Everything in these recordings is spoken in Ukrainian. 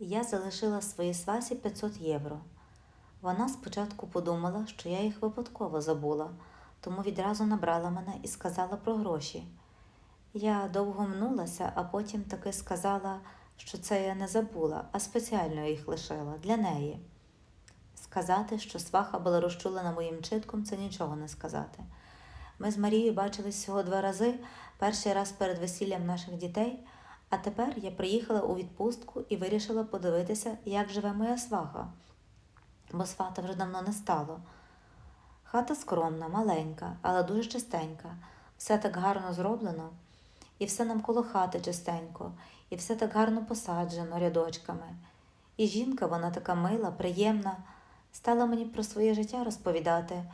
Я залишила своїй свасі 500 євро. Вона спочатку подумала, що я їх випадково забула, тому відразу набрала мене і сказала про гроші. Я довго мнулася, а потім таки сказала, що це я не забула, а спеціально їх лишила для неї. Сказати, що сваха була розчулена моїм читком, це нічого не сказати. Ми з Марією бачились всього два рази, перший раз перед весіллям наших дітей, а тепер я приїхала у відпустку і вирішила подивитися, як живе моя сваха, бо свата вже давно не стало. Хата скромна, маленька, але дуже чистенька, все так гарно зроблено, і все навколо хати чистенько, і все так гарно посаджено рядочками. І жінка вона така мила, приємна, стала мені про своє життя розповідати,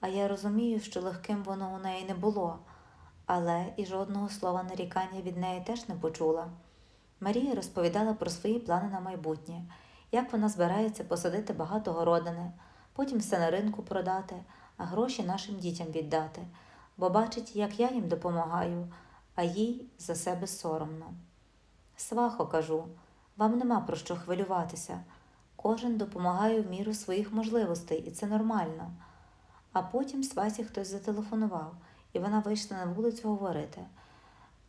а я розумію, що легким воно у неї не було, але і жодного слова нарікання від неї теж не почула. Марія розповідала про свої плани на майбутнє, як вона збирається посадити багато городини, потім все на ринку продати, а гроші нашим дітям віддати, бо бачить, як я їм допомагаю, а їй за себе соромно. Свахо, кажу, вам нема про що хвилюватися. Кожен допомагає в міру своїх можливостей, і це нормально. А потім свасі хтось зателефонував, і вона вийшла на вулицю говорити.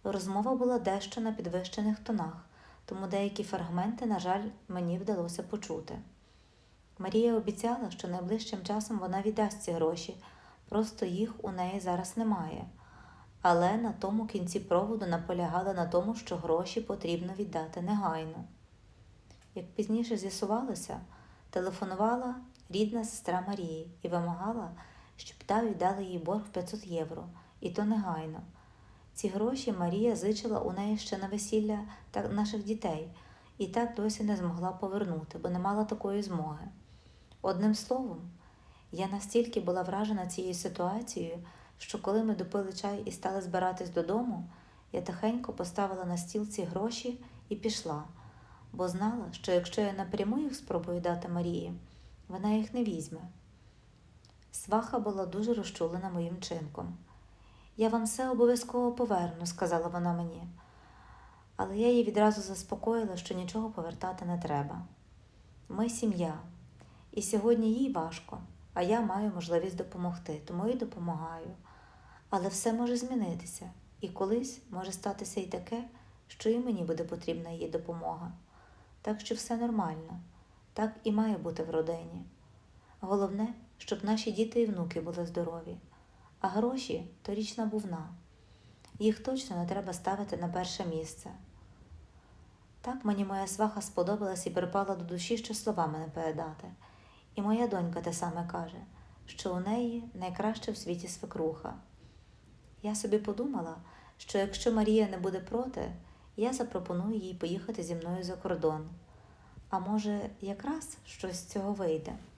Розмова була дещо на підвищених тонах, тому деякі фрагменти, на жаль, мені вдалося почути. Марія обіцяла, що найближчим часом вона віддасть ці гроші, просто їх у неї зараз немає. Але на тому кінці проводу наполягала на тому, що гроші потрібно віддати негайно. Як пізніше з'ясувалося, телефонувала рідна сестра Марії і вимагала, щоб та віддала їй борг в 500 євро, і то негайно. Ці гроші Марія зичила у неї ще на весілля та наших дітей, і так досі не змогла повернути, бо не мала такої змоги. Одним словом, я настільки була вражена цією ситуацією, що коли ми допили чай і стали збиратись додому, я тихенько поставила на стіл ці гроші і пішла, бо знала, що якщо я напряму їх спробую дати Марії, вона їх не візьме. Сваха була дуже розчулена моїм чинком. Я вам все обов'язково поверну, сказала вона мені. Але я її відразу заспокоїла, що нічого повертати не треба. Ми сім'я, і сьогодні їй важко, а я маю можливість допомогти, тому і допомагаю. Але все може змінитися, і колись може статися і таке, що і мені буде потрібна її допомога. Так що все нормально, так і має бути в родині. Головне, щоб наші діти і внуки були здорові, а гроші то річ набувна. Їх точно не треба ставити на перше місце. Так мені моя сваха сподобалась і припала до душі, що словами не передати. І моя донька те саме каже, що у неї найкраща в світі свекруха. Я собі подумала, що якщо Марія не буде проти, я запропоную їй поїхати зі мною за кордон. А може, якраз щось з цього вийде.